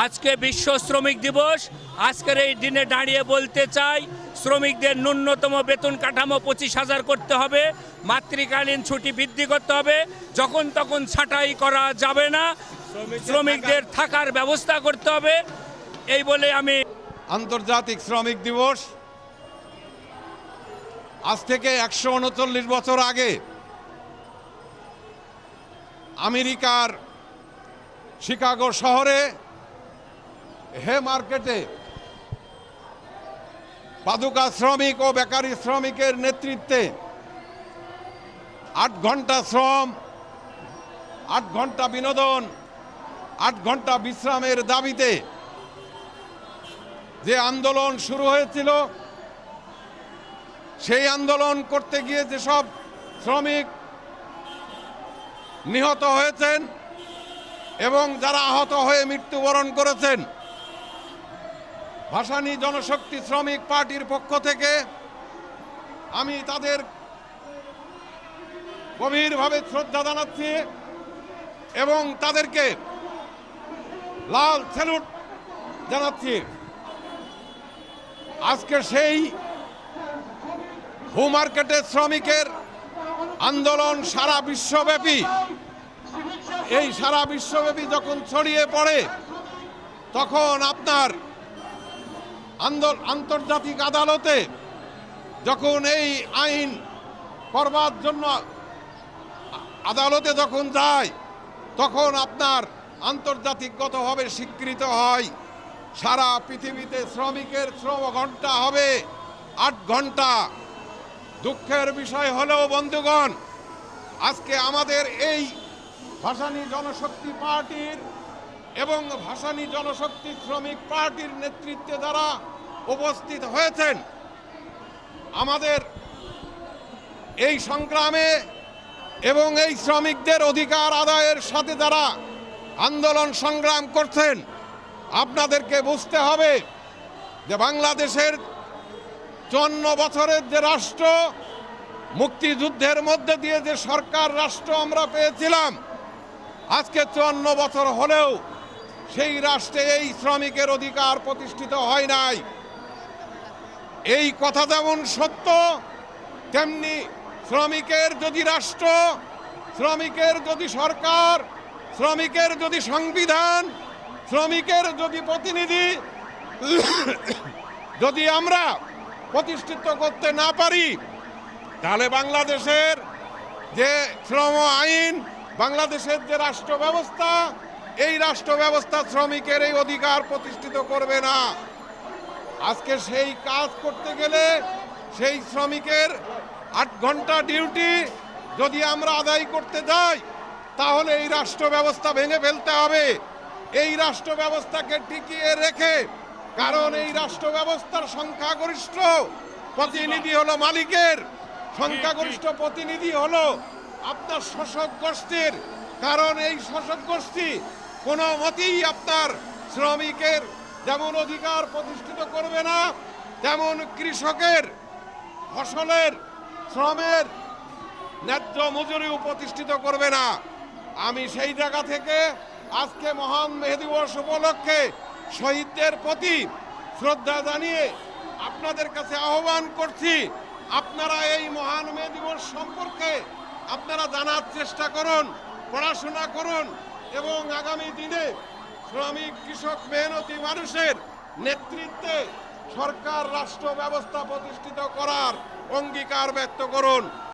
আজকে বিশ্ব শ্রমিক দিবস। আজকের এই দিনে দাঁড়িয়ে বলতে চাই, শ্রমিকদের ন্যূনতম বেতন কাঠামো পঁচিশ হাজার করতে হবে, মাতৃকালীন ছুটি বৃদ্ধি করতে হবে, যখন তখন ছাঁটাই করা যাবে না, শ্রমিকদের থাকার ব্যবস্থা করতে হবে। এই বলে আমি আন্তর্জাতিক শ্রমিক দিবস। আজ থেকে একশো উনচল্লিশ বছর আগে আমেরিকার শিকাগো শহরে হে মার্কেটে, পাদুকা শ্রমিক ও বেকারি শ্রমিকের নেতৃত্বে আট ঘণ্টা শ্রম, আট ঘণ্টা বিনোদন, আট ঘণ্টা বিশ্রামের দাবিতে যে আন্দোলন শুরু হয়েছিল, সেই আন্দোলন করতে গিয়ে যেসব শ্রমিক নিহত হয়েছেন এবং যারা আহত হয়ে মৃত্যুবরণ করেছেন ভাসানী জনশক্তি শ্রমিক পার্টির পক্ষ থেকে আমি তাদের গভীরভাবে শ্রদ্ধা জানাচ্ছি এবং তাদেরকে লাল স্যালুট জানাচ্ছি। আজকে সেই হু মার্কেটের শ্রমিকের আন্দোলন সারা বিশ্বব্যাপী। এই সারা বিশ্বব্যাপী যখন ছড়িয়ে পড়ে, তখন আপনার আন্তর্জাতিক আদালতে যখন এই আইন করবার জন্য আদালতে যখন যায়, তখন আপনার আন্তর্জাতিকগতভাবে স্বীকৃত হয়। সারা পৃথিবীতে শ্রমিকের শ্রম ঘণ্টা হবে আট ঘণ্টা দুঃখের বিষয় হলেও বন্ধুগণ, আজকে আমাদের এই ভাসানী জনশক্তি পার্টির এবং ভাসানী জনশক্তি শ্রমিক পার্টির নেতৃত্বে যারা উপস্থিত হয়েছেন, আমাদের এই সংগ্রামে এবং এই শ্রমিকদের অধিকার আদায়ের সাথে যারা আন্দোলন সংগ্রাম করছেন, আপনাদেরকে বুঝতে হবে যে বাংলাদেশের চুয়ান্ন বছরের যে রাষ্ট্র, মুক্তিযুদ্ধের মধ্যে দিয়ে যে সরকার রাষ্ট্র আমরা পেয়েছিলাম, আজকে চুয়ান্ন বছর হলেও সেই রাষ্ট্রে এই শ্রমিকের অধিকার প্রতিষ্ঠিত হয় নাই। এই কথা যেমন সত্য, তেমনি শ্রমিকের যদি রাষ্ট্র, শ্রমিকের যদি সরকার, শ্রমিকের যদি সংবিধান, শ্রমিকের যদি প্রতিনিধি, যদি আমরা প্রতিষ্ঠিত করতে না পারি, তাহলে বাংলাদেশের যে শ্রম আইন, বাংলাদেশের যে রাষ্ট্র ব্যবস্থা এই রাষ্ট্র ব্যবস্থা শ্রমিকের এই অধিকার প্রতিষ্ঠিত করবে না। আজকে সেই কাজ করতে গেলে সেই শ্রমিকের আট ঘণ্টা ডিউটি যদি আমরা আদায় করতে যাই, তাহলে এই রাষ্ট্র ব্যবস্থা ভেঙে ফেলতে হবে। এই রাষ্ট্র ব্যবস্থাকে টিকিয়ে রেখে, কারণ এই রাষ্ট্র ব্যবস্থার সংখ্যাগরিষ্ঠ প্রতিনিধি হলো মালিকের, সংখ্যাগরিষ্ঠ প্রতিনিধি হলো আপনার শোষক গোষ্ঠীর। কারণ এই শোষক গোষ্ঠী কোনো মতেই আপনার শ্রমিকের যেমন অধিকার প্রতিষ্ঠিত করবে না, তেমন কৃষকের ফসলের, শ্রমের ন্যায্য মজুরিও প্রতিষ্ঠিত করবে না। আমি সেই জায়গা থেকে আজকে মহান মে দিবস উপলক্ষে শহীদদের প্রতি শ্রদ্ধা জানিয়ে আপনাদের কাছে আহ্বান করছি, আপনারা এই মহান মে দিবস সম্পর্কে আপনারা জানার চেষ্টা করুন, পড়াশোনা করুন এবং আগামী দিনে শ্রমিক, কৃষক মেহনতি মানুষের নেতৃত্বে সরকার রাষ্ট্র ব্যবস্থা প্রতিষ্ঠিত করার অঙ্গীকার ব্যক্ত করুন।